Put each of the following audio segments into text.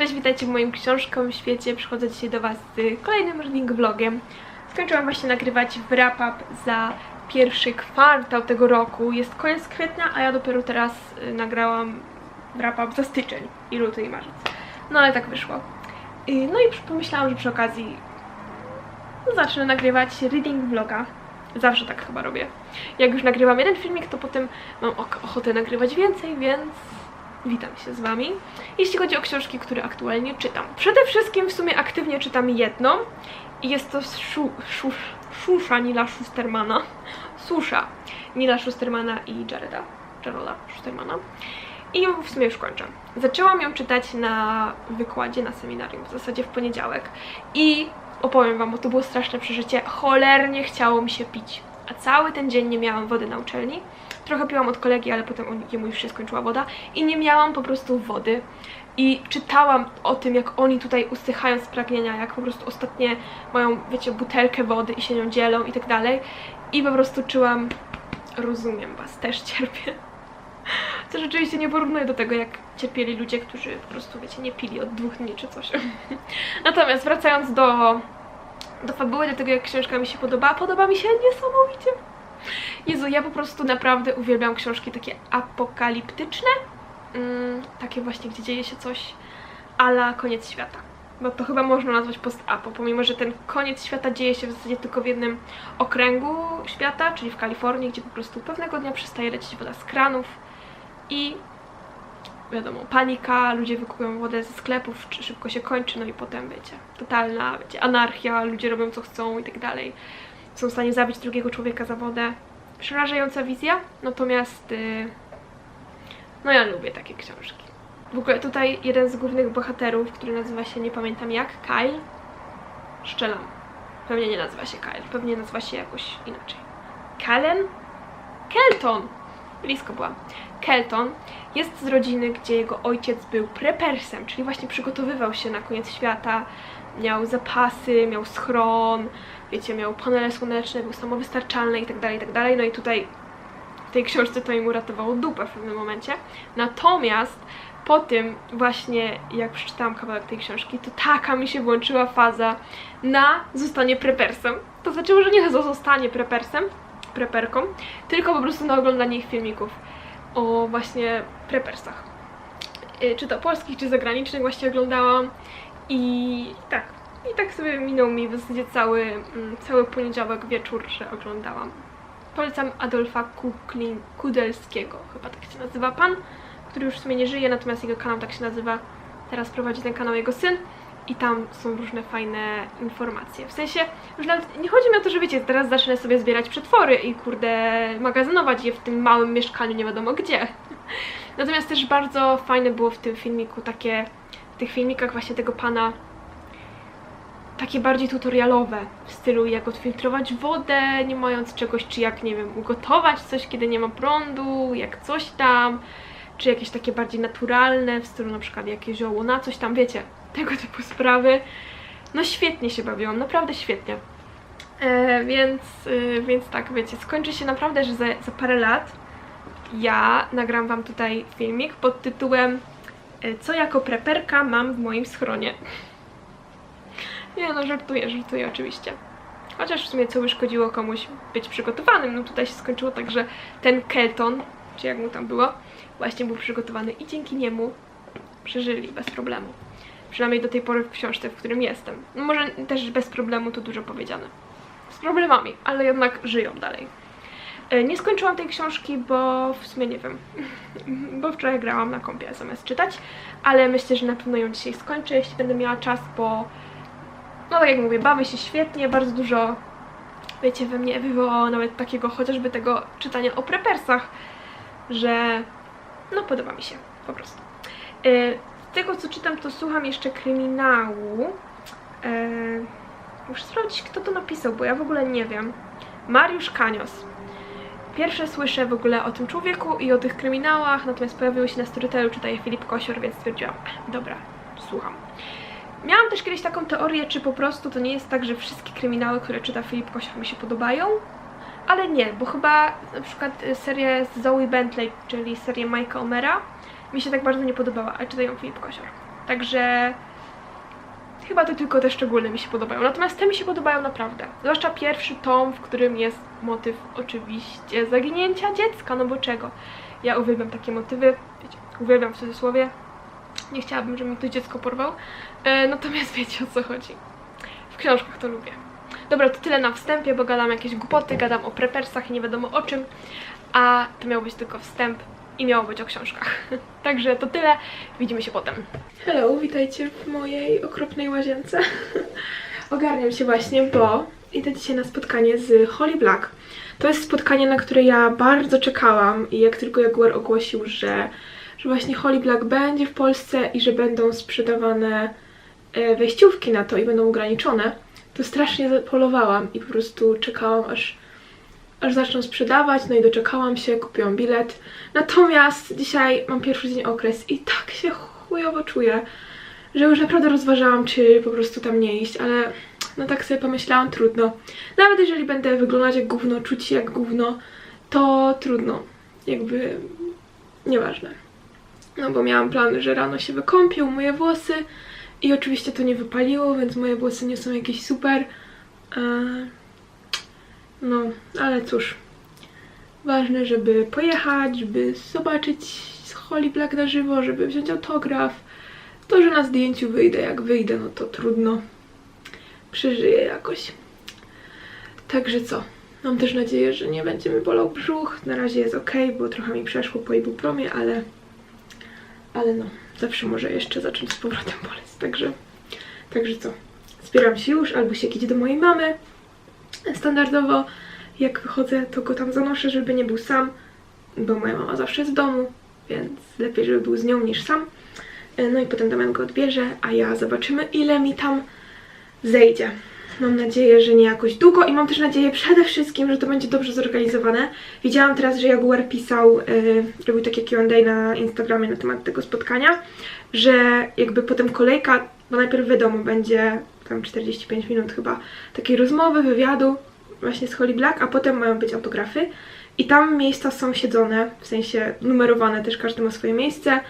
Cześć, witajcie w moim książkowym świecie. Przychodzę dzisiaj do Was z kolejnym reading vlogiem. Skończyłam właśnie nagrywać wrap-up za pierwszy kwartał tego roku. Jest koniec kwietnia, a ja dopiero teraz y, nagrałam wrap-up za styczeń i luty i marzec. No ale tak wyszło. Y, No i pomyślałam, że przy okazji zacznę nagrywać reading vloga. Zawsze tak chyba robię. Jak już nagrywam jeden filmik, to potem mam ochotę nagrywać więcej, więc witam się z Wami. Jeśli chodzi o książki, które aktualnie czytam. Przede wszystkim w sumie aktywnie czytam jedną i jest to Szu, Szu, Szusza Nila Schustermana. Susza Nila Schustermana i Jareda. Jaroda Schustermana. I ją w sumie już kończę. Zaczęłam ją czytać na wykładzie, na seminarium, w zasadzie w poniedziałek. I opowiem Wam, bo to było straszne przeżycie. Cholernie chciało mi się pić. A cały ten dzień nie miałam wody na uczelni. Trochę piłam od kolegi, ale potem jemu już się skończyła woda. I nie miałam po prostu wody. I czytałam o tym, jak oni tutaj usychają z pragnienia, jak po prostu ostatnie mają, wiecie, butelkę wody i się nią dzielą i tak dalej. I po prostu czułam, rozumiem Was, też cierpię. Co rzeczywiście nie porównuję do tego, jak cierpieli ludzie, którzy po prostu, wiecie, nie pili od dwóch dni czy coś. Natomiast wracając do, do fabuły, do tego, jak książka mi się podoba, podoba mi się niesamowicie. Jezu, ja po prostu naprawdę uwielbiam książki takie apokaliptyczne, mm, takie właśnie, gdzie dzieje się coś ala koniec świata. Bo to chyba można nazwać post-apo, pomimo że ten koniec świata dzieje się w zasadzie tylko w jednym okręgu świata, czyli w Kalifornii, gdzie po prostu pewnego dnia przestaje lecieć woda z kranów i wiadomo, panika, ludzie wykupują wodę ze sklepów, szybko się kończy, no i potem, wiecie, totalna, wiecie, anarchia, ludzie robią co chcą i tak dalej. Są w stanie zabić drugiego człowieka za wodę. Przerażająca wizja, natomiast y, no ja lubię takie książki. W ogóle tutaj jeden z głównych bohaterów, który nazywa się, nie pamiętam jak, Kyle, szczelam. Pewnie nie nazywa się Kyle, pewnie nazywa się jakoś inaczej. Kalen? Kelton! Blisko była. Kelton jest z rodziny, gdzie jego ojciec był prepersem, czyli właśnie przygotowywał się na koniec świata, miał zapasy, miał schron, wiecie, miał panele słoneczne, był samowystarczalny tak tak dalej. No i tutaj w tej książce to im uratowało dupę w pewnym momencie. Natomiast po tym właśnie, jak przeczytałam kawałek tej książki, to taka mi się włączyła faza na zostanie prepersem. To znaczyło, że nie zostanie prepersem, preperką, tylko po prostu na oglądanie ich filmików o właśnie prepersach. Y, Czy to polskich, czy zagranicznych właśnie oglądałam i tak. I tak sobie minął mi w zasadzie cały, mm, cały poniedziałek wieczór, że oglądałam. Polecam Adolfa Kuklin, Kudelskiego, chyba tak się nazywa pan, który już w sumie nie żyje, natomiast jego kanał tak się nazywa. Teraz prowadzi ten kanał jego syn i tam są różne fajne informacje. W sensie, już nawet nie chodzi mi o to, że wiecie, teraz zacznę sobie zbierać przetwory i kurde magazynować je w tym małym mieszkaniu, nie wiadomo gdzie. Natomiast też bardzo fajne było w tym filmiku takie, w tych filmikach właśnie tego pana takie bardziej tutorialowe w stylu jak odfiltrować wodę, nie mając czegoś, czy jak, nie wiem, ugotować coś, kiedy nie ma prądu, jak coś tam, czy jakieś takie bardziej naturalne, w stylu na przykład jakie zioło na coś tam, wiecie, tego typu sprawy. No świetnie się bawiłam, naprawdę świetnie. E, więc, y, więc tak, wiecie, skończy się naprawdę, że za, za parę lat ja nagram Wam tutaj filmik pod tytułem e, Co jako preperka mam w moim schronie. Nie no, żartuję, żartuję oczywiście. Chociaż w sumie co by szkodziło komuś być przygotowanym. No tutaj się skończyło tak, że ten Kelton, czy jak mu tam było, właśnie był przygotowany i dzięki niemu przeżyli bez problemu. Przynajmniej do tej pory w książce, w którym jestem. No może też bez problemu to dużo powiedziane. Z problemami, ale jednak żyją dalej. E, Nie skończyłam tej książki, bo w sumie nie wiem. bo wczoraj grałam na kompie zamiast czytać, ale myślę, że na pewno ją dzisiaj skończę, jeśli będę miała czas, bo no tak jak mówię, bawię się świetnie, bardzo dużo, wiecie, we mnie wywołało nawet takiego chociażby tego czytania o prepersach, że no podoba mi się, po prostu. E, Z tego co czytam, to słucham jeszcze kryminału. E, Muszę sprawdzić, kto to napisał, bo ja w ogóle nie wiem. Mariusz Kanios. Pierwsze słyszę w ogóle o tym człowieku i o tych kryminałach, natomiast pojawiły się na Storytelu, czytaje Filip Kosior, więc stwierdziłam, "Eh, dobra, słucham. Miałam też kiedyś taką teorię, czy po prostu to nie jest tak, że wszystkie kryminały, które czyta Filip Kosior mi się podobają, ale nie, bo chyba na przykład y, serię z Zoe Bentley, czyli serię Mike'a Omera, mi się tak bardzo nie podobała, a czytają Filip Kosior. Także chyba to tylko te szczególne mi się podobają. Natomiast te mi się podobają naprawdę. Zwłaszcza pierwszy tom, w którym jest motyw oczywiście zaginięcia dziecka, no bo czego? Ja uwielbiam takie motywy, wiecie, uwielbiam w cudzysłowie. Nie chciałabym, żeby mi to dziecko porwał. E, natomiast wiecie o co chodzi. W książkach to lubię. Dobra, to tyle na wstępie, bo gadam jakieś głupoty, gadam o prepersach i nie wiadomo o czym, a to miał być tylko wstęp i miało być o książkach. Także to tyle, widzimy się potem. Hello, witajcie w mojej okropnej łazience. Ogarniam się właśnie, bo idę dzisiaj na spotkanie z Holly Black. To jest spotkanie, na które ja bardzo czekałam i jak tylko Jaguar ogłosił, że, że właśnie Holly Black będzie w Polsce i że będą sprzedawane wejściówki na to i będą ograniczone, to strasznie polowałam i po prostu czekałam aż, aż zaczną sprzedawać, no i doczekałam się, kupiłam bilet. Natomiast dzisiaj mam pierwszy dzień okres i tak się chujowo czuję, że już naprawdę rozważałam, czy po prostu tam nie iść, ale no tak sobie pomyślałam, trudno. Nawet jeżeli będę wyglądać jak gówno, czuć się jak gówno, to trudno. Jakby nieważne. No bo miałam plan, że rano się wykąpię, umyję włosy i oczywiście to nie wypaliło, więc moje włosy nie są jakieś super. No, ale cóż. Ważne, żeby pojechać, żeby zobaczyć Holly Black na żywo, żeby wziąć autograf. To, że na zdjęciu wyjdę jak wyjdę, no to trudno. Przeżyję jakoś. Także co? Mam też nadzieję, że nie będzie mi bolał brzuch. Na razie jest ok, bo trochę mi przeszło po ibupromie, ale ale no, zawsze może jeszcze zacząć z powrotem boleć. Także, także co? Zbieram się już, albo się idzie do mojej mamy. Standardowo, jak wychodzę, to go tam zanoszę, żeby nie był sam, bo moja mama zawsze jest w domu, więc lepiej, żeby był z nią niż sam. E, No i potem Damian go odbierze, a ja zobaczymy, ile mi tam zejdzie. Mam nadzieję, że nie jakoś długo i mam też nadzieję przede wszystkim, że to będzie dobrze zorganizowane. Widziałam teraz, że Jaguar pisał, yy, robił takie Q&A na Instagramie na temat tego spotkania, że jakby potem kolejka, bo najpierw wiadomo, będzie tam 45 minut chyba takiej rozmowy, wywiadu właśnie z Holly Black, a potem mają być autografy i tam miejsca są siedzone, w sensie numerowane też, każdy ma swoje miejsce.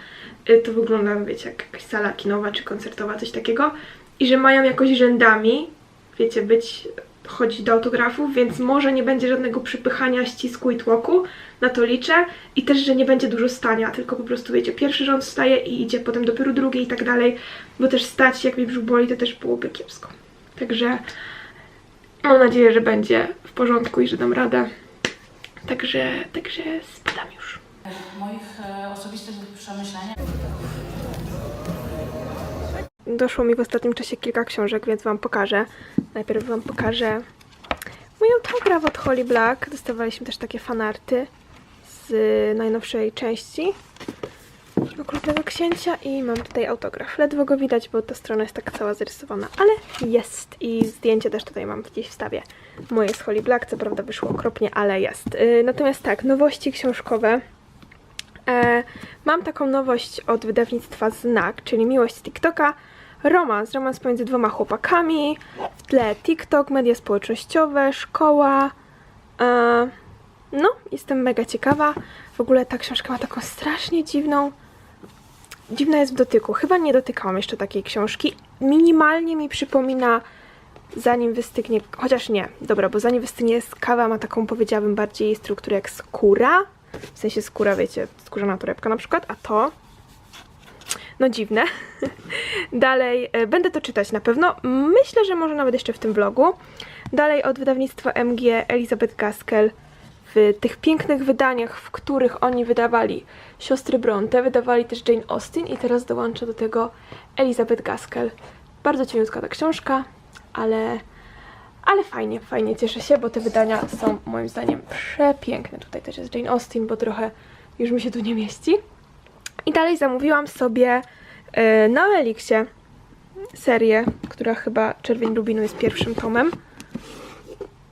Y, To wygląda, wiecie, jak jakaś sala kinowa czy koncertowa, coś takiego. I że mają jakoś rzędami, wiecie, być, chodzić do autografów, więc może nie będzie żadnego przypychania, ścisku i tłoku, na to liczę. I też, że nie będzie dużo stania, tylko po prostu, wiecie, pierwszy rząd wstaje i idzie, potem dopiero drugi i tak dalej, bo też stać, jak mi brzuch boli, to też byłoby kiepsko. Także mam nadzieję, że będzie w porządku i że dam radę. Także, także spadam już. Moich e, osobistych przemyśleniach Doszło mi w ostatnim czasie kilka książek, więc Wam pokażę. Najpierw Wam pokażę mój autograf od Holly Black. Dostawaliśmy też takie fanarty z najnowszej części Okrutnego Księcia i mam tutaj autograf. Ledwo go widać, bo ta strona jest tak cała zarysowana, ale jest i zdjęcie też tutaj mam gdzieś wstawię. Moje z Holly Black, co prawda wyszło okropnie, ale jest. Yy, natomiast tak, nowości książkowe. E, mam taką nowość od wydawnictwa Znak, czyli Miłość TikToka. Romans, romans pomiędzy dwoma chłopakami. W tle TikTok, media społecznościowe, szkoła. E, no, jestem mega ciekawa. W ogóle ta książka ma taką strasznie dziwną. Dziwna jest w dotyku. Chyba nie dotykałam jeszcze takiej książki. Minimalnie mi przypomina zanim wystygnie, chociaż nie, dobra, bo zanim wystygnie kawa ma taką, powiedziałabym, bardziej strukturę jak skóra, w sensie skóra, wiecie, skórzana torebka na przykład, a to no dziwne. Dalej, e, będę to czytać na pewno. Myślę, że może nawet jeszcze w tym vlogu. Dalej od wydawnictwa MG Elizabeth Gaskell w tych pięknych wydaniach, w których oni wydawali Siostry Bronte, wydawali też Jane Austen i teraz dołączę do tego Elizabeth Gaskell. Bardzo cieniutka ta książka, ale, ale fajnie, fajnie cieszę się, bo te wydania są moim zdaniem przepiękne. Tutaj też jest Jane Austen, bo trochę już mi się tu nie mieści. I dalej zamówiłam sobie yy, na Elixie serię, która chyba Czerwień Lubinu jest pierwszym tomem.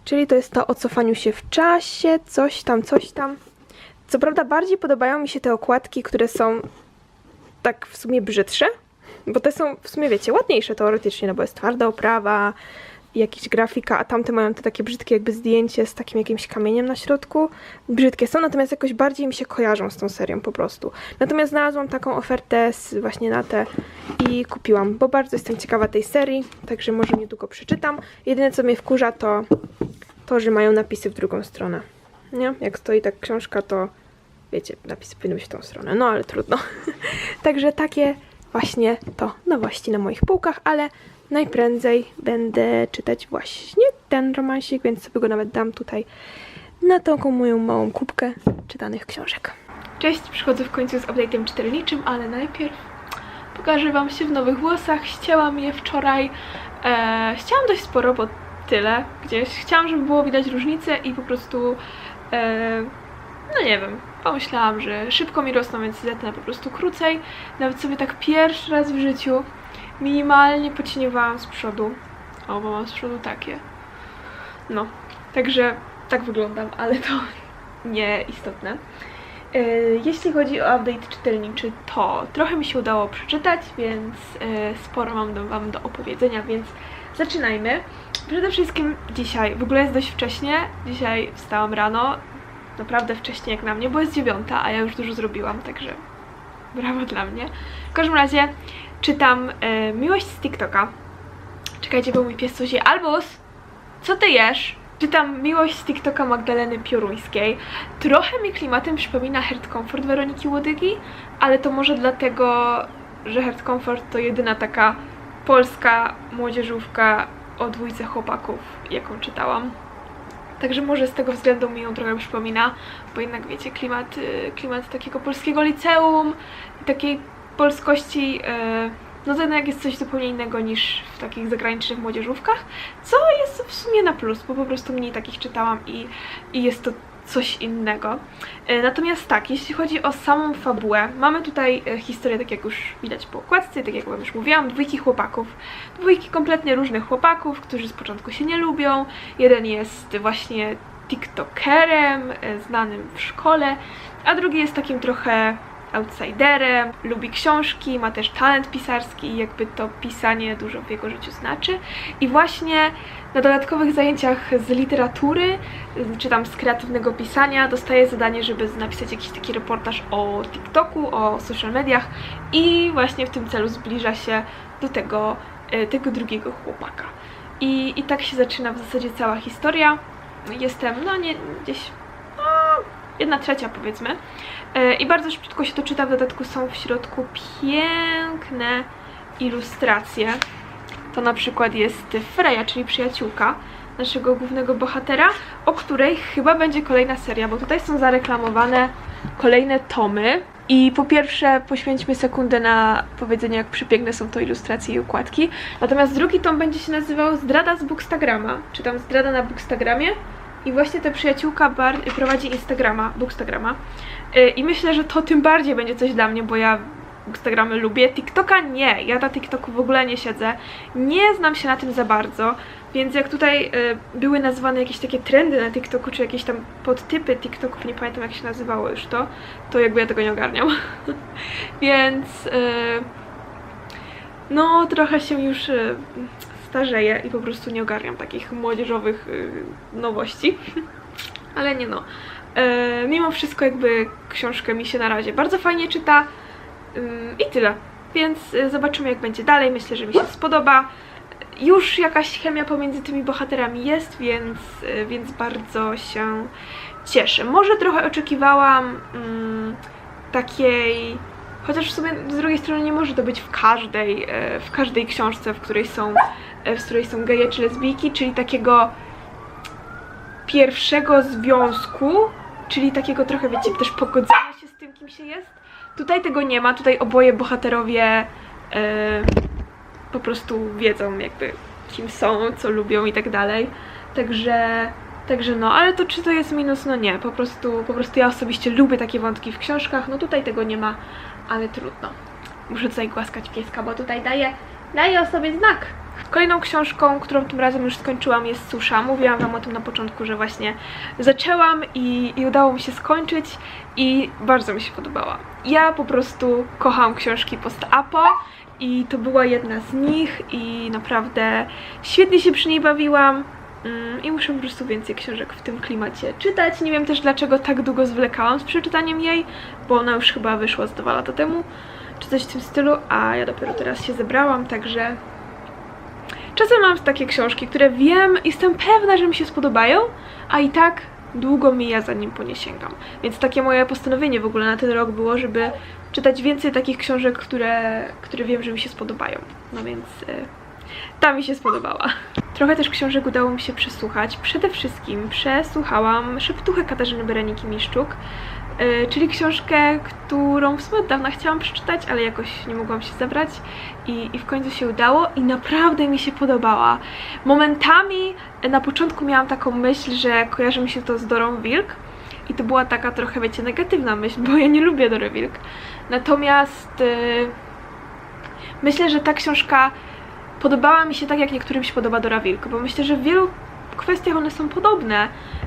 Czyli to jest to o cofaniu się w czasie, coś tam, coś tam. Co prawda bardziej podobają mi się te okładki, które są tak w sumie brzydsze, bo te są w sumie, wiecie, ładniejsze teoretycznie, no bo jest twarda oprawa, jakiś grafika, a tamte mają te takie brzydkie jakby zdjęcie z takim jakimś kamieniem na środku. Brzydkie są, natomiast jakoś bardziej mi się kojarzą z tą serią po prostu. Natomiast znalazłam taką ofertę właśnie na te i kupiłam, bo bardzo jestem ciekawa tej serii, także może niedługo przeczytam. Jedyne co mnie wkurza to to, że mają napisy w drugą stronę. Nie? Jak stoi tak książka, to wiecie, napisy powinny być w tą stronę, no ale trudno. Także takie właśnie to nowości na moich półkach, ale najprędzej będę czytać właśnie ten romansik, więc sobie go nawet dam tutaj na taką moją małą kubkę czytanych książek. Cześć, przychodzę w końcu z update'em czytelniczym, ale najpierw pokażę Wam się w nowych włosach. Ścięłam je wczoraj. E, ścięłam dość sporo, bo tyle gdzieś. Chciałam, żeby było widać różnicę i po prostu e, no nie wiem, pomyślałam, że szybko mi rosną, więc zetnę po prostu krócej. Nawet sobie tak pierwszy raz w życiu minimalnie pocieniowałam z przodu. O, bo mam z przodu takie. No, także tak wyglądam, ale to nieistotne. E, Jeśli chodzi o update czytelniczy, to trochę mi się udało przeczytać, więc e, sporo mam do, Wam do opowiedzenia, więc zaczynajmy. Przede wszystkim dzisiaj, w ogóle jest dość wcześnie, dzisiaj wstałam rano, naprawdę wcześnie jak na mnie, bo jest dziewiąta, a ja już dużo zrobiłam, także brawo dla mnie. W każdym razie czytam e, Miłość z TikToka. Czekajcie, bo mój pies je. Albus, co ty jesz? Czytam Miłość z TikToka Magdaleny Pioruńskiej. Trochę mi klimatem przypomina Heart Comfort Weroniki Łodygi, ale to może dlatego, że Heart Comfort to jedyna taka polska młodzieżówka o dwójce chłopaków, jaką czytałam. Także może z tego względu mi ją trochę przypomina, bo jednak wiecie, klimat, y, klimat takiego polskiego liceum, takiej polskości, y, no to jednak jest coś zupełnie innego niż w takich zagranicznych młodzieżówkach, co jest w sumie na plus, bo po prostu mniej takich czytałam i, i jest to coś innego. Y, Natomiast tak, jeśli chodzi o samą fabułę, mamy tutaj y, historię, tak jak już widać po okładce, tak jak wam już mówiłam, dwójki chłopaków. Dwójki kompletnie różnych chłopaków, którzy z początku się nie lubią. Jeden jest właśnie tiktokerem, znanym w szkole, a drugi jest takim trochę outsiderem, lubi książki, ma też talent pisarski i jakby to pisanie dużo w jego życiu znaczy. I właśnie na dodatkowych zajęciach z literatury, y, czy tam z kreatywnego pisania, dostaje zadanie, żeby napisać jakiś taki reportaż o TikToku, o social mediach i właśnie w tym celu zbliża się do tego, y, tego drugiego chłopaka. I, I tak się zaczyna w zasadzie cała historia. Jestem, no nie, gdzieś no, jedna trzecia powiedzmy. E, I bardzo szybko się to czyta, w dodatku są w środku piękne ilustracje. To na przykład jest Freya, czyli przyjaciółka naszego głównego bohatera, o której chyba będzie kolejna seria, bo tutaj są zareklamowane kolejne tomy. I po pierwsze poświęćmy sekundę na powiedzenie, jak przepiękne są to ilustracje i układki. Natomiast drugi tom będzie się nazywał Zdrada z Bookstagrama, czy tam Zdrada na Bookstagramie. I właśnie ta przyjaciółka prowadzi Instagrama, Bookstagrama. Y, I myślę, że to tym bardziej będzie coś dla mnie, bo ja Instagramy lubię. TikToka nie, ja na TikToku w ogóle nie siedzę. Nie znam się na tym za bardzo, więc jak tutaj y, były nazwane jakieś takie trendy na TikToku, czy jakieś tam podtypy TikToków, nie pamiętam jak się nazywało już to, to jakby ja tego nie ogarniam. więc y, no trochę się już y, starzeję i po prostu nie ogarniam takich młodzieżowych y, nowości. Ale nie no. E, mimo wszystko jakby książkę mi się na razie bardzo fajnie czyta i tyle. Więc y, zobaczymy jak będzie dalej. Myślę, że mi się spodoba. Już jakaś chemia pomiędzy tymi bohaterami jest, więc, y, więc bardzo się cieszę. Może trochę oczekiwałam mm, takiej chociaż w sumie z drugiej strony nie może to być w każdej, e, w każdej książce, w której są, e, w której są geje czy lesbijki, czyli takiego pierwszego związku, czyli takiego trochę, wiecie, też pogodzenia się z tym, kim się jest. Tutaj tego nie ma, tutaj oboje bohaterowie e, po prostu wiedzą jakby kim są, co lubią i tak dalej. Także, także no, ale to czy to jest minus? No nie, po prostu, po prostu ja osobiście lubię takie wątki w książkach, no tutaj tego nie ma, ale trudno. Muszę tutaj głaskać pieska, bo tutaj daje, daje o sobie znak. Kolejną książką, którą tym razem już skończyłam jest Susza. Mówiłam Wam o tym na początku, że właśnie zaczęłam i, i udało mi się skończyć i bardzo mi się podobała. Ja po prostu kocham książki post-apo i to była jedna z nich i naprawdę świetnie się przy niej bawiłam. Mm, I muszę po prostu więcej książek w tym klimacie czytać. Nie wiem też dlaczego tak długo zwlekałam z przeczytaniem jej, bo ona już chyba wyszła z dwa lata temu, czy coś w tym stylu, a ja dopiero teraz się zebrałam, także czasem mam takie książki, które wiem, jestem pewna, że mi się spodobają, a i tak długo mija zanim po nie sięgam. Więc takie moje postanowienie w ogóle na ten rok było, żeby czytać więcej takich książek, które, które wiem, że mi się spodobają. No więc y, ta mi się spodobała. Trochę też książek udało mi się przesłuchać. Przede wszystkim przesłuchałam Szeptuchę Katarzyny Bereniki Miszczuk, y, czyli książkę, którą w sumie od dawna chciałam przeczytać, ale jakoś nie mogłam się zebrać i, i w końcu się udało i naprawdę mi się podobała. Momentami na początku miałam taką myśl, że kojarzy mi się to z Dorą Wilk i to była taka trochę, wiecie, negatywna myśl, bo ja nie lubię Dory Wilk. Natomiast y, myślę, że ta książka podobała mi się tak, jak niektórym się podoba Dora Wilk, bo myślę, że w wielu kwestiach one są podobne yy,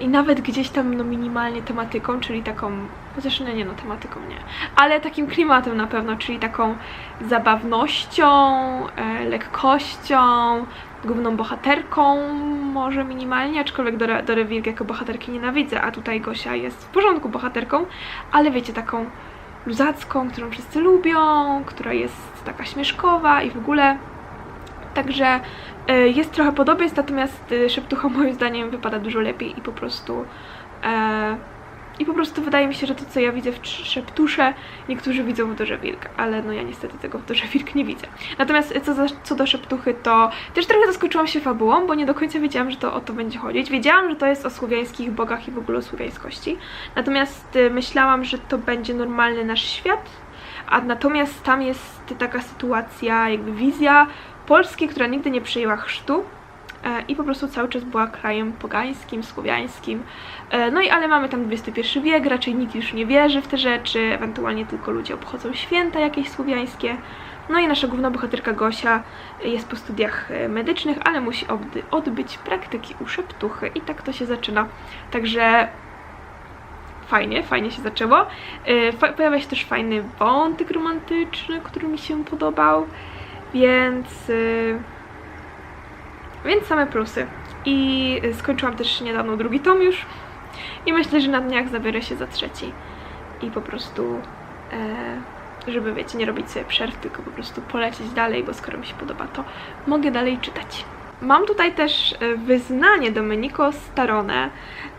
i nawet gdzieś tam no minimalnie tematyką, czyli taką, chociaż nie, nie no tematyką nie, ale takim klimatem na pewno, czyli taką zabawnością, yy, lekkością, główną bohaterką może minimalnie, aczkolwiek Dorę Wilk jako bohaterki nienawidzę, a tutaj Gosia jest w porządku bohaterką, ale wiecie, taką luzacką, którą wszyscy lubią, która jest taka śmieszkowa i w ogóle. Także jest trochę podobieństw, natomiast y, Szeptucha moim zdaniem wypada dużo lepiej i po prostu e, i po prostu wydaje mi się, że to co ja widzę w Szeptusze, niektórzy widzą w Dorze Wilk, ale no ja niestety tego w Dorze Wilk nie widzę. Natomiast co, za, co do Szeptuchy, to też trochę zaskoczyłam się fabułą, bo nie do końca wiedziałam, że to o to będzie chodzić. Wiedziałam, że to jest o słowiańskich bogach i w ogóle o słowiańskości, natomiast myślałam, że to będzie normalny nasz świat, a natomiast tam jest taka sytuacja, jakby wizja Polski, która nigdy nie przyjęła chrztu e, i po prostu cały czas była krajem pogańskim, słowiańskim. E, No i ale mamy tam XXI wiek, raczej nikt już nie wierzy w te rzeczy, ewentualnie tylko ludzie obchodzą święta jakieś słowiańskie. No i nasza główna bohaterka Gosia jest po studiach e, medycznych, ale musi odby- odbyć praktyki u szeptuchy i tak to się zaczyna. Także fajnie, fajnie się zaczęło. Pojawia się też fajny wątek romantyczny, który mi się podobał. Więc. y, Więc same plusy. I skończyłam też niedawno drugi tom już. I myślę, że na dniach zabiorę się za trzeci. I po prostu. E, żeby wiecie, nie robić sobie przerw, tylko po prostu polecieć dalej, bo skoro mi się podoba, to mogę dalej czytać. Mam tutaj też e, wyznanie Domenico Starone.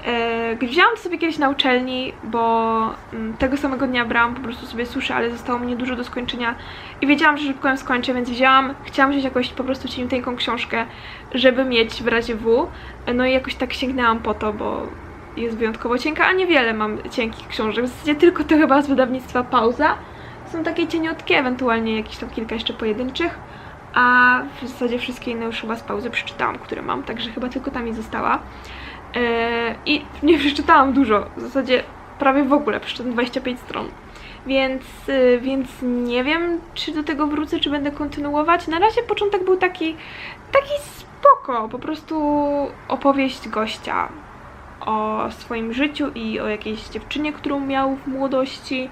E, wzięłam to sobie kiedyś na uczelni, bo mm, tego samego dnia brałam po prostu sobie suszę, ale zostało mi niedużo do skończenia i wiedziałam, że szybko ją skończę, więc wzięłam, chciałam wziąć jakąś po prostu cieniuteńką książkę, żeby mieć w razie W. No i jakoś tak sięgnęłam po to, bo jest wyjątkowo cienka, a niewiele mam cienkich książek. W zasadzie tylko to chyba z wydawnictwa Pauza. Są takie cieniutkie, ewentualnie jakieś tam kilka jeszcze pojedynczych. A w zasadzie wszystkie inne już chyba z pauzy przeczytałam, które mam, także chyba tylko ta mi została. Yy, I nie przeczytałam dużo, w zasadzie prawie w ogóle, przeczytałam 25 stron. Więc, yy, więc nie wiem, czy do tego wrócę, czy będę kontynuować. Na razie początek był taki, taki spoko, po prostu opowieść gościa o swoim życiu i o jakiejś dziewczynie, którą miał w młodości,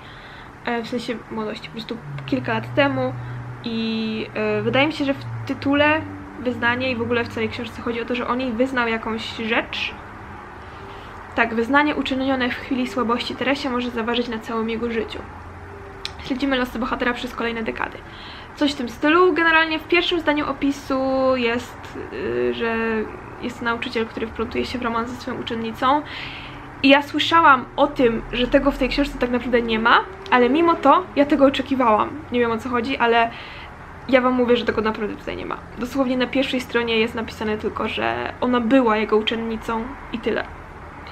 e, w sensie młodości, po prostu kilka lat temu. I e, wydaje mi się, że w tytule wyznanie i w ogóle w całej książce chodzi o to, że on jej wyznał jakąś rzecz. Tak, wyznanie uczynione w chwili słabości Teresie może zaważyć na całym jego życiu. Śledzimy losy bohatera przez kolejne dekady. Coś w tym stylu. Generalnie w pierwszym zdaniu opisu jest, y, że jest nauczyciel, który wplątuje się w romans ze swoją uczennicą. I ja słyszałam o tym, że tego w tej książce tak naprawdę nie ma, ale mimo to ja tego oczekiwałam. Nie wiem o co chodzi, ale ja wam mówię, że tego naprawdę tutaj nie ma. Dosłownie na pierwszej stronie jest napisane tylko, że ona była jego uczennicą i tyle.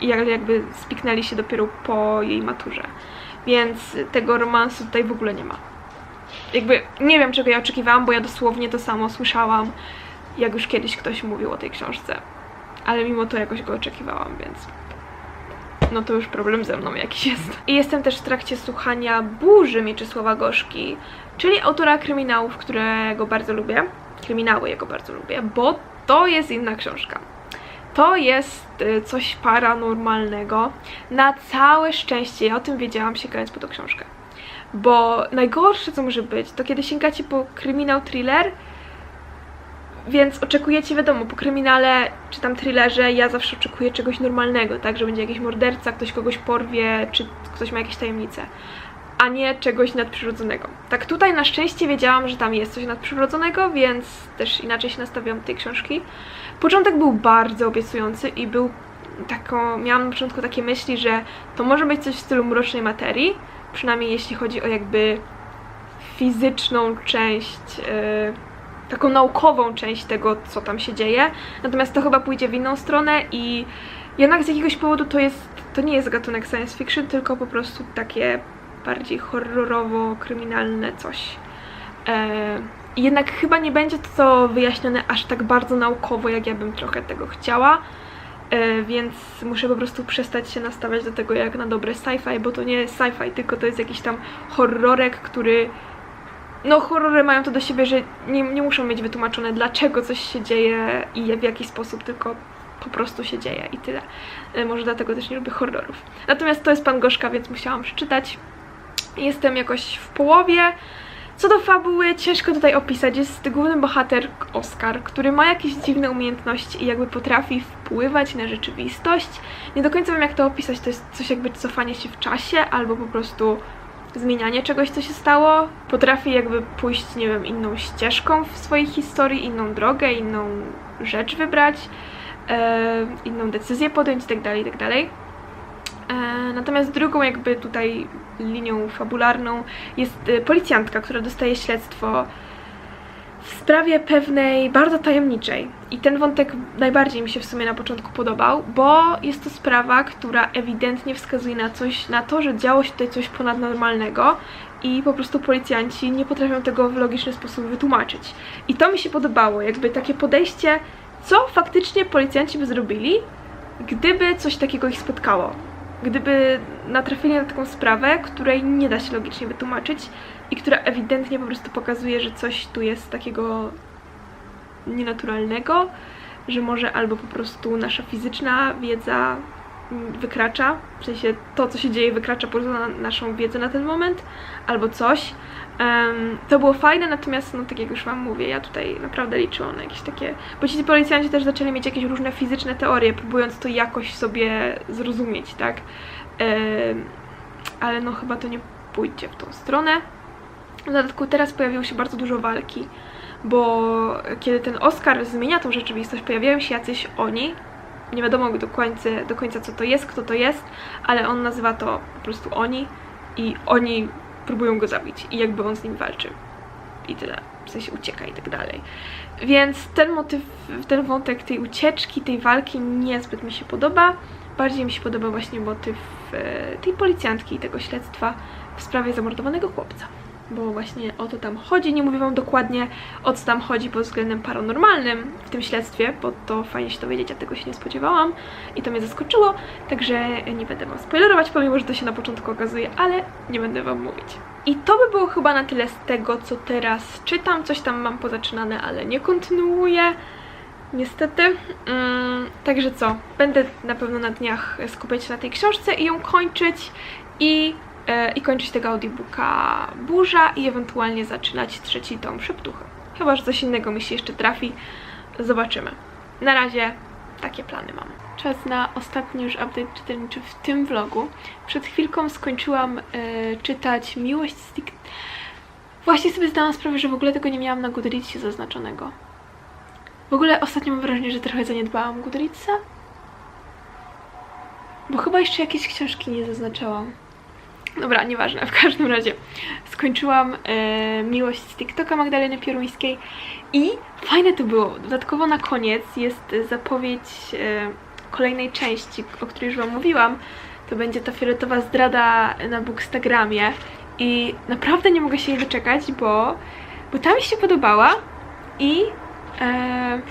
I jak- jakby spiknęli się dopiero po jej maturze. Więc tego romansu tutaj w ogóle nie ma. Jakby nie wiem czego ja oczekiwałam, bo ja dosłownie to samo słyszałam, jak już kiedyś ktoś mówił o tej książce. Ale mimo to jakoś go oczekiwałam, więc no to już problem ze mną jakiś jest. I jestem też w trakcie słuchania Burzy Mieczysława Gorzki, czyli autora kryminałów, którego bardzo lubię. Kryminały jego bardzo lubię, bo to jest inna książka. To jest y, coś paranormalnego. Na całe szczęście, ja o tym wiedziałam sięgając po tą książkę. Bo najgorsze, co może być, to kiedy sięgacie po kryminał thriller, więc oczekujecie, wiadomo, po kryminale czy tam thrillerze ja zawsze oczekuję czegoś normalnego, tak, że będzie jakiś morderca, ktoś kogoś porwie, czy ktoś ma jakieś tajemnice, a nie czegoś nadprzyrodzonego. Tak tutaj na szczęście wiedziałam, że tam jest coś nadprzyrodzonego, więc też inaczej się nastawiam do tej książki. Początek był bardzo obiecujący i był taką, miałam na początku takie myśli, że to może być coś w stylu mrocznej materii, przynajmniej jeśli chodzi o jakby fizyczną część, e, taką naukową część tego, co tam się dzieje. Natomiast to chyba pójdzie w inną stronę i jednak z jakiegoś powodu to jest, to nie jest gatunek science fiction, tylko po prostu takie bardziej horrorowo-kryminalne coś. E, jednak chyba nie będzie to wyjaśnione aż tak bardzo naukowo, jak ja bym trochę tego chciała. E, więc muszę po prostu przestać się nastawiać do tego jak na dobre sci-fi, bo to nie sci-fi, tylko to jest jakiś tam horrorek, który. No, horrory mają to do siebie, że nie, nie muszą mieć wytłumaczone, dlaczego coś się dzieje i w jaki sposób, tylko po prostu się dzieje i tyle. E, Może dlatego też nie lubię horrorów. Natomiast to jest pan Gorzka, więc musiałam przeczytać. Jestem jakoś w połowie. Co do fabuły, ciężko tutaj opisać. Jest główny bohater Oskar, który ma jakieś dziwne umiejętności i jakby potrafi wpływać na rzeczywistość. Nie do końca wiem, jak to opisać. To jest coś jakby cofanie się w czasie albo po prostu zmienianie czegoś, co się stało. Potrafi jakby pójść, nie wiem, inną ścieżką w swojej historii, inną drogę, inną rzecz wybrać, e, inną decyzję podjąć itd., itd. E, Natomiast drugą jakby tutaj linią fabularną jest e, policjantka, która dostaje śledztwo w sprawie pewnej bardzo tajemniczej. I ten wątek najbardziej mi się w sumie na początku podobał, bo jest to sprawa, która ewidentnie wskazuje na coś, na to, że działo się tutaj coś ponadnormalnego i po prostu policjanci nie potrafią tego w logiczny sposób wytłumaczyć. I to mi się podobało, jakby takie podejście, co faktycznie policjanci by zrobili, gdyby coś takiego ich spotkało. Gdyby natrafili na taką sprawę, której nie da się logicznie wytłumaczyć i która ewidentnie po prostu pokazuje, że coś tu jest takiego nienaturalnego, że może albo po prostu nasza fizyczna wiedza mm, wykracza, w sensie to, co się dzieje, wykracza poza na- naszą wiedzę na ten moment, albo coś. Em, to było fajne, natomiast, no tak jak już Wam mówię, ja tutaj naprawdę liczyłam na jakieś takie... Bo ci policjanci też zaczęli mieć jakieś różne fizyczne teorie, próbując to jakoś sobie zrozumieć, tak? Em, ale no chyba to nie pójdzie w tą stronę. W dodatku teraz pojawiło się bardzo dużo walki, bo kiedy ten Oscar zmienia tą rzeczywistość, pojawiają się jacyś oni, nie wiadomo do końca, do końca co to jest, kto to jest, ale on nazywa to po prostu oni i oni próbują go zabić i jakby on z nim walczy. I tyle. W sensie ucieka i tak dalej. Więc ten motyw, ten wątek tej ucieczki, tej walki niezbyt mi się podoba. Bardziej mi się podoba właśnie motyw e, tej policjantki i tego śledztwa w sprawie zamordowanego chłopca. Bo właśnie o to tam chodzi. Nie mówię wam dokładnie o co tam chodzi pod względem paranormalnym w tym śledztwie, bo to fajnie się dowiedzieć, ja tego się nie spodziewałam i to mnie zaskoczyło, także nie będę wam spoilerować, pomimo że to się na początku okazuje, ale nie będę wam mówić. I to by było chyba na tyle z tego, co teraz czytam. Coś tam mam pozaczynane, ale nie kontynuuję. Niestety. Mm, także co? Będę na pewno na dniach skupiać się na tej książce i ją kończyć i, i kończyć tego audiobooka Burza i ewentualnie zaczynać trzeci tom Szeptuchy. Chyba, że coś innego mi się jeszcze trafi. Zobaczymy. Na razie takie plany mam. Czas na ostatni już update czytelniczy w tym vlogu. Przed chwilką skończyłam e, czytać Miłość z Tik... Właśnie sobie zdałam sprawę, że w ogóle tego nie miałam na Goodreadsie zaznaczonego. W ogóle ostatnio mam wrażenie, że trochę zaniedbałam Goodreadsa. Bo chyba jeszcze jakieś książki nie zaznaczałam. Dobra, nieważne, w każdym razie skończyłam e, Miłość z TikToka Magdaleny Pieruńskiej i fajne to było. Dodatkowo na koniec jest zapowiedź e, kolejnej części, o której już Wam mówiłam. To będzie ta fioletowa zdrada na Bookstagramie i naprawdę nie mogę się jej doczekać, bo, bo ta mi się podobała i, e,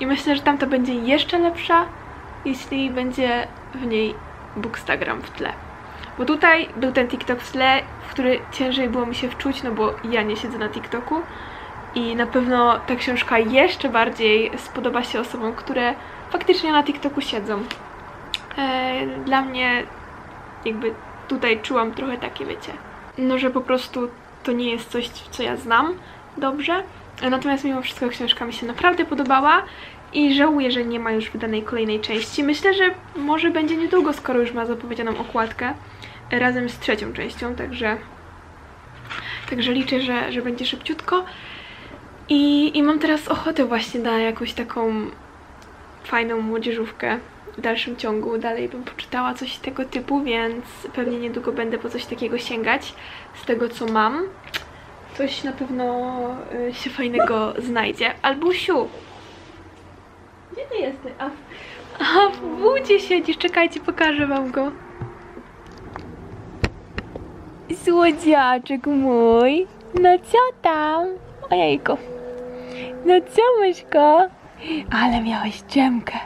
i myślę, że tamta będzie jeszcze lepsza, jeśli będzie w niej Bookstagram w tle. Bo tutaj był ten TikTok w tle, w który ciężej było mi się wczuć, no bo ja nie siedzę na TikToku. I na pewno ta książka jeszcze bardziej spodoba się osobom, które faktycznie na TikToku siedzą. E, Dla mnie jakby tutaj czułam trochę takie, wiecie, no, że po prostu to nie jest coś, co ja znam dobrze. Natomiast mimo wszystko książka mi się naprawdę podobała i żałuję, że nie ma już wydanej kolejnej części. Myślę, że może będzie niedługo, skoro już ma zapowiedzianą okładkę razem z trzecią częścią, także Także liczę, że, że będzie szybciutko. I, I mam teraz ochotę właśnie na jakąś taką fajną młodzieżówkę w dalszym ciągu. Dalej bym poczytała coś tego typu, więc pewnie niedługo będę po coś takiego sięgać z tego, co mam. Coś na pewno y, się fajnego znajdzie. Albusiu! Gdzie ty jesteś? A, a w budzie siedzisz, czekajcie, pokażę wam go. Słodziaczek mój. No co tam? Ojejku. No co, myszko? Ale miałeś dżemkę.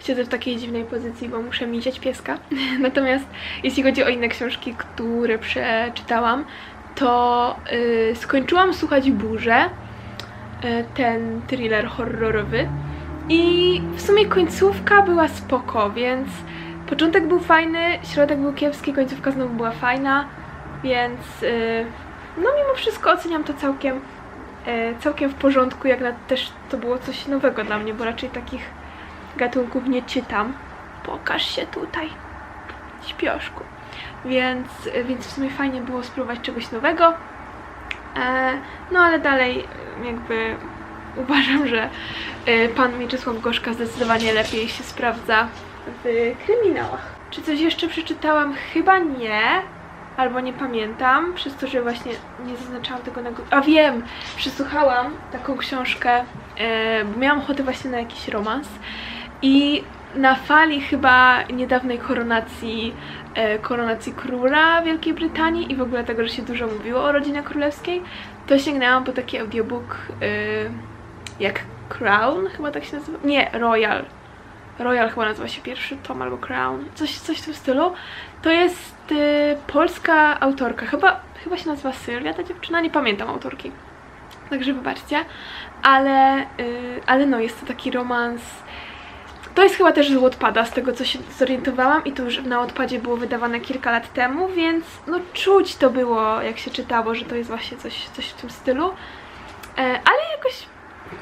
Siedzę w takiej dziwnej pozycji, bo muszę miziać pieska. Natomiast jeśli chodzi o inne książki, które przeczytałam, to y, skończyłam słuchać Burzę, y, ten thriller horrorowy. I w sumie końcówka była spoko, więc początek był fajny, środek był kiepski, końcówka znowu była fajna. Więc y, no mimo wszystko oceniam to całkiem, y, całkiem w porządku, jak na też to było coś nowego dla mnie, bo raczej takich gatunków nie czytam. Pokaż się tutaj, śpioszku. Więc, y, więc w sumie fajnie było spróbować czegoś nowego. E, no ale dalej jakby uważam, że y, pan Mieczysław Gorzka zdecydowanie lepiej się sprawdza w kryminałach. Czy coś jeszcze przeczytałam? Chyba nie albo nie pamiętam, przez to, że właśnie nie zaznaczałam tego na... A wiem! Przesłuchałam taką książkę, e, bo miałam ochotę właśnie na jakiś romans i na fali chyba niedawnej koronacji, e, koronacji króla Wielkiej Brytanii i w ogóle tego, że się dużo mówiło o rodzinie królewskiej, to sięgnęłam po taki audiobook e, jak Crown, chyba tak się nazywa? Nie, Royal. Royal chyba nazywa się pierwszy tom albo Crown, coś, coś w tym stylu. To jest y, polska autorka, chyba, chyba się nazywa Sylwia ta dziewczyna, nie pamiętam autorki. Także wybaczcie, ale, y, ale no jest to taki romans. To jest chyba też z z tego co się zorientowałam i to już na Wattpadzie było wydawane kilka lat temu, więc no czuć to było jak się czytało, że to jest właśnie coś, coś w tym stylu. E, ale jakoś,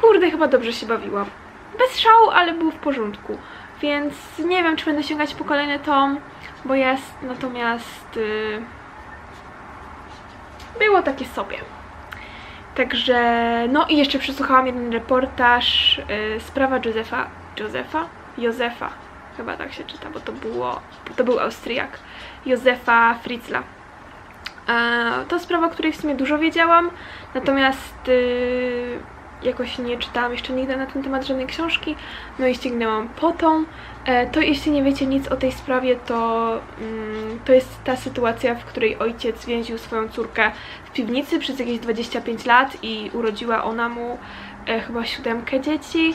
kurde, chyba dobrze się bawiłam. Bez szału, ale był w porządku. Więc nie wiem, czy będę sięgać po kolejny tom, bo jest, natomiast y, było takie sobie. Także, no i jeszcze przesłuchałam jeden reportaż, y, sprawa Józefa, Józefa? Józefa, chyba tak się czyta, bo to było, to był Austriak, Józefa Fritzla. E, To sprawa, o której w sumie dużo wiedziałam, natomiast y, jakoś nie czytałam jeszcze nigdy na ten temat żadnej książki, no i ściągnęłam po tą. E, To jeśli nie wiecie nic o tej sprawie, to, mm, to jest ta sytuacja, w której ojciec więził swoją córkę w piwnicy przez jakieś 25 lat i urodziła ona mu e, chyba siódemkę dzieci.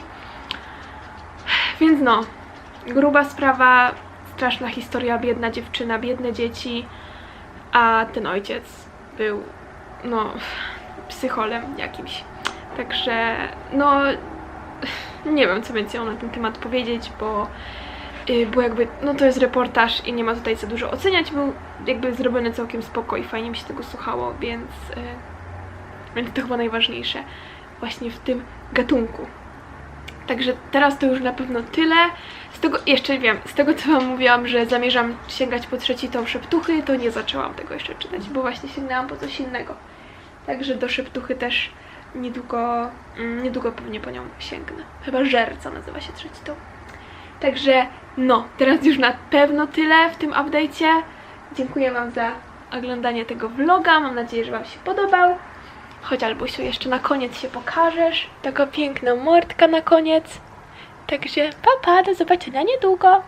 Więc no, gruba sprawa, straszna historia, biedna dziewczyna, biedne dzieci, a ten ojciec był, no, psycholem jakimś. Także, no, nie wiem, co więcej o na ten temat powiedzieć, bo, y, bo jakby, no to jest reportaż i nie ma tutaj co dużo oceniać, był jakby zrobiony całkiem spoko i fajnie mi się tego słuchało, więc, y, więc to chyba najważniejsze właśnie w tym gatunku. Także teraz to już na pewno tyle. Z tego, jeszcze wiem, z tego co wam mówiłam, że zamierzam sięgać po trzeci tom Szeptuchy, to nie zaczęłam tego jeszcze czytać, bo właśnie sięgnęłam po coś innego. Także do Szeptuchy też niedługo, mm, niedługo pewnie po nią sięgnę. Chyba Żerca nazywa się trzeci tom. Także no, teraz już na pewno tyle w tym update'cie. Dziękuję wam za oglądanie tego vloga. Mam nadzieję, że wam się podobał. Chodź Albusiu, jeszcze na koniec się pokażesz. Taka piękna mordka na koniec. Także papa, do zobaczenia niedługo.